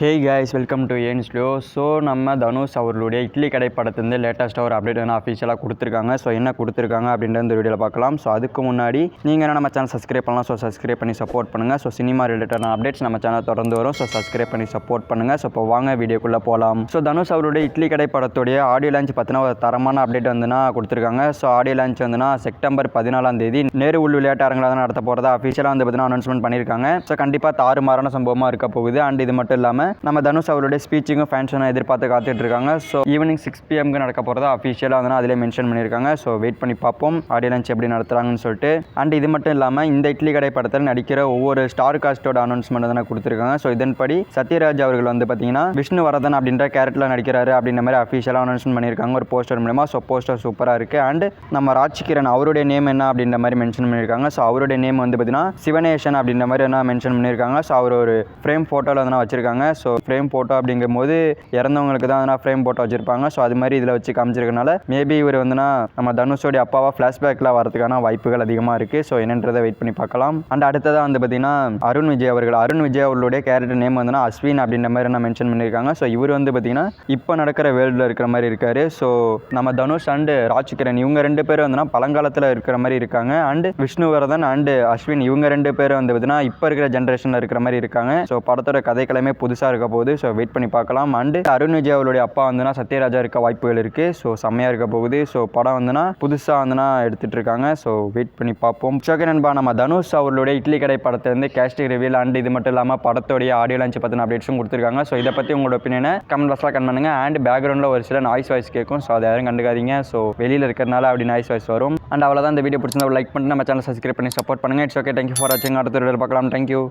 Hey guys welcome to ஏன் slow so நம்ம தனுஷ் அவர்களுடைய இட்லி கடை படத்துலேருந்து லேட்டஸ்ட்டாக ஒரு அப்டேட் வந்து அஃபிஷியலாக கொடுத்துருக்காங்க. ஸோ என்ன கொடுத்துருக்காங்க அப்படின்ற இந்த வீடியோவில் பார்க்கலாம். ஸோ அதுக்கு முன்னாடி நீங்கள் என்ன நம்ம சேனல் சப்ஸ்கிரைப் பண்ணலாம். ஸோ சப்ஸ்கிரைப் பண்ணி சப்போர்ட் பண்ணுங்கள் ஸோ சினிமா ரிலேட்டடான அப்டேட்ஸ் நம்ம சேனல் தொடர்ந்து வரும். ஸோ சப்ஸ்கிரைப் பண்ணி சப்போர்ட் பண்ணுங்கள் ஸோ இப்போ வாங்க வீடியோக்குள்ளே போகலாம் ஸோ தனுஷ் அவருடைய இட்லி கடை படத்துடைய ஆடியோ லான்ச் பற்றின ஒரு தரமான அப்டேட் வந்துன்னா கொடுத்துருக்காங்க. ஸோ ஆடியோ லான்ச் வந்துன்னா செப்டம்பர் பதினாலாம் தேதி நேரு உள் விளையாட்டு அரங்கில் தான் நடத்த போகிறதா அஃபிஷியலாக வந்து பார்த்தீங்கன்னா அனௌன்ஸ்மெண்ட் பண்ணியிருக்காங்க ஸோ கண்டிப்பாக தாறுமாறான சம்பவமாக இருக்க போகுது. அண்ட் இது மட்டும் இல்லாமல் நம்ம தனுஷ் அவருடைய ஸ்பீச்சிங்கும் ஃபேன்ஸும் எதிர்பார்த்து காத்துட்டு இருக்காங்க ஸோ ஈவினிங் சிக்ஸ் பிஎம்க்கு நடக்க போகிறதா அஃபிஷியலாக வந்து அதிலே மென்ஷன் பண்ணியிருக்காங்க. ஸோ வெயிட் பண்ணி பார்ப்போம். ஆடியோ லான்ச் எப்படி நடத்துகிறாங்கன்னு சொல்லிட்டு. அண்ட் இது மட்டும் இல்லாமல் இந்த இட்லி கடை படத்தில் நடிக்கிற ஒவ்வொரு ஸ்டார் காஸ்டோட அனௌன்ஸ்மெண்ட் தானே கொடுத்துருக்காங்க. ஸோ இதன்படி சத்யராஜ் அவர்கள் வந்து பார்த்தீங்கன்னா விஷ்ணு வரதன் அப்படின்ற கேரக்டரில் நடிக்கிறாரு அப்படின்ற மாதிரி அஃபிஷியலாக அனௌன்ஸ்மெண்ட் பண்ணியிருக்காங்க. ஒரு போஸ்டர் மூலமா ஸோ போஸ்டர் சூப்பராக இருக்குது அண்ட் நம்ம ராஜ்கிரண் அவருடைய நேம் என்ன அப்படின்ற மாதிரி மென்ஷன் பண்ணியிருக்காங்க. ஸோ அவருடைய நேம் வந்து பார்த்தீங்கன்னா சிவனேஷன் அப்படின்ற மாதிரி என்ன மென்ஷன் பண்ணியிருக்காங்க. ஸோ அவர் ஒரு ஃப்ரேம் ஃபோட்டோவில் வந்து வச்சிருக்காங்க. ஸோ ஃப்ரேம் ஃபோட்டோ அப்படிங்கும்போது இறந்தவங்களுக்கு தான் அதனால் ஃப்ரேம் ஃபோட்டோ வச்சிருப்பாங்க. ஸோ அது மாதிரி இதில் வச்சு காமிச்சிருக்கனால மேபி இவர் வந்துனா நம்ம தனுஷோடைய அப்பாவா ஃப்ளாஷ்பேக்கில் வரதுக்கான வாய்ப்புகள் அதிகமாக இருக்குது ஸோ என்னன்றதை வெயிட் பண்ணி பார்க்கலாம். அண்ட் அடுத்ததாக வந்து பார்த்தீங்கன்னா அருண் விஜய் அவர்கள். அருண் விஜய் அவர்களுடைய கேரக்டர் நேம் வந்துன்னா அஸ்வின் அப்படின்ற மாதிரி நான் மென்ஷன் பண்ணியிருக்காங்க ஸோ இவர் வந்து பார்த்தீங்கன்னா இப்போ நடக்கிற வேர்ல்டில் இருக்கிற மாதிரி இருக்கார். ஸோ நம்ம தனுஷ் அண்டு ராஜ்கிரண் இவங்க ரெண்டு பேரும் வந்துன்னா பழங்காலத்தில் இருக்கிற மாதிரி இருக்காங்க. அண்ட் விஷ்ணுவர்தன் அண்டு அஸ்வின் இவங்க ரெண்டு பேரும் வந்து பார்த்தீங்கன்னா இப்போ இருக்கிற ஜென்ரேஷனில் இருக்கிற மாதிரி இருக்காங்க. ஸோ படத்தோட கதைக்களமே புதுசாக இருக்க போகுது. ஸோ வெயிட் பண்ணி பார்க்கலாம். அண்டு அருண் விஜய் அவருடைய அப்பா வந்துன்னா சத்யராஜா இருக்க வாய்ப்புகள் இருக்குது ஸோ செம்மையாக இருக்க போகுது. ஸோ படம் வந்துன்னா புதுசாக வந்துன்னா எடுத்துகிட்டு இருக்காங்க. ஸோ வெயிட் பண்ணி பார்ப்போம். ஓகே நண்பா நம்ம தனுஷ் அவர்களுடைய இட்லி கடை படத்தை வந்து கேஸ்டிக் ரிவியல் அண்ட் இது மட்டும் இல்லாமல் படத்தோடைய ஆடியோ லான்ச் பற்றின அப்டேட்ஸும் கொடுத்துருக்காங்க. ஸோ இதை பற்றி உங்களோட ஒப்பீனியனை கமெண்ட் பாக்ஸில் கமெண்ட் பண்ணுங்கள் அண்ட் பேக்ரவுண்டில் ஒரு சில நாய்ஸ் வாய்ஸ் கேட்கும். ஸோ அதை யாரும் கண்டுக்காதீங்க. ஸோ வெளியில் இருக்கிறனால அப்படி நாய்ஸ் வாய்ஸ் வரும். அண்ட் அவ்வளோதான் இந்த வீடியோ பிடிச்சிருந்தா லைக் பண்ணி நம்ம சேனல் சப்ஸ்கிரைப் பண்ணி சப்போர்ட் பண்ணுங்கள் it's okay thank you for வாட்சிங் அடுத்த வீடியோ பார்க்கலாம். தேங்க்யூ